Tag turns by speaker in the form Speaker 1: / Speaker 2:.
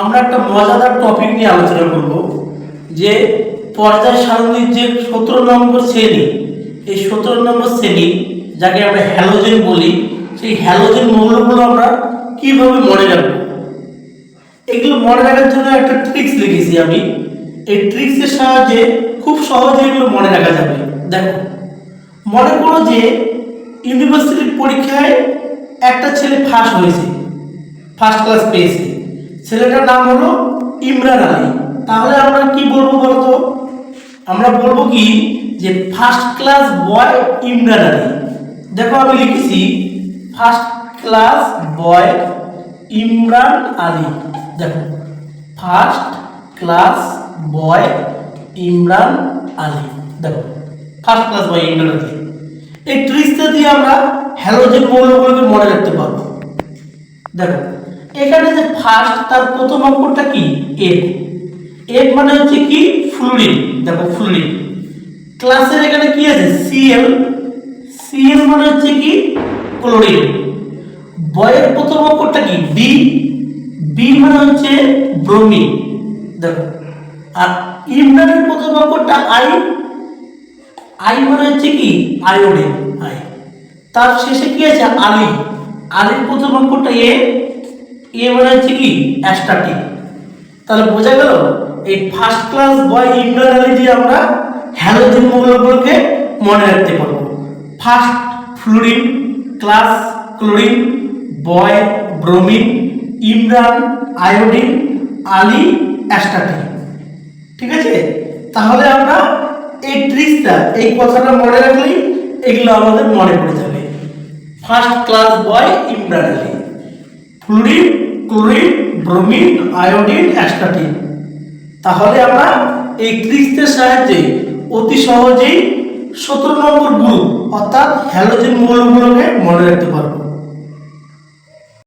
Speaker 1: আমরা একটা মজাদার টপিক নিয়ে আলোচনা করব, যে পর্যায় সারণীর যে সতেরো নম্বর শ্রেণি। এই সতেরো নম্বর শ্রেণি, যাকে আমরা হ্যালোজেন বলি, সেই হ্যালোজেন মৌলগুলো আমরা কীভাবে মনে রাখব? এগুলো মনে রাখার জন্য একটা ট্রিক্স লিখেছি আমি। এই ট্রিক্সের সাহায্যে খুব সহজে এগুলো মনে রাখা যাবে। দেখো, মনে করো যে ইউনিভার্সিটির পরীক্ষায় একটা ছেলে ফার্স্ট হয়েছে ফার্স্ট ক্লাস পেয়েছে। ছেলেটার নাম হলো ইমরান আলী। তাহলে আমরা কি বলব বলতো? আমরা বলব কি যে first class boy Imran Ali. দেখো আমি লিখেছি first class boy Imran Ali. দেখো first class boy Imran Ali. দেখো first class boy Imran Ali. এই ট্রিক্সটা দিয়ে আমরা হ্যালোজেন মৌলগুলোকে মনে রাখতে পারব। দেখো এখানে যে ফার্স্ট তার প্রথম অক্ষরটা কি? এফ এফ মানে হচ্ছে কি? ফ্লুরিন দেখো ফ্লুরিন ক্লাসের এখানে কি আছে? সিএল সিএল মানে হচ্ছে কি? ক্লোরিন বয়ের প্রথম অক্ষরটা কি? বি বি মানে হচ্ছে ব্রোমিন দেখো, আর ইমরানের প্রথম অক্ষরটা আই আই মানে হচ্ছে কি? আয়োডিন আই তার শেষে কি আছে? আলি. আলির প্রথম অক্ষরটা এ এ মানে হচ্ছে কি? অ্যাস্টাটিক তাহলে বোঝা গেল, এই ফার্স্ট ক্লাস বয় দিয়ে আমরা হ্যালোজেন মৌলগুলোকে মনে রাখতে পারব। First fluorine class chlorine boy bromine Imran iodine Ali astatine ঠিক আছে? তাহলে আমরা এই ট্রিক্সটা এই কথাটা মনে রাখলেই এগুলো আমাদের মনে পড়ে যাবে। First class boy Imran Ali fluorine chlorine, bromine, iodine, astatine. তাহলে আমরা এই ট্রিক্সের সাহায্যে অতি সহজেই সতেরো নম্বর গ্রুপ, অর্থাৎ হ্যালোজেন মৌলগুলোকে মনে রাখতে পারব।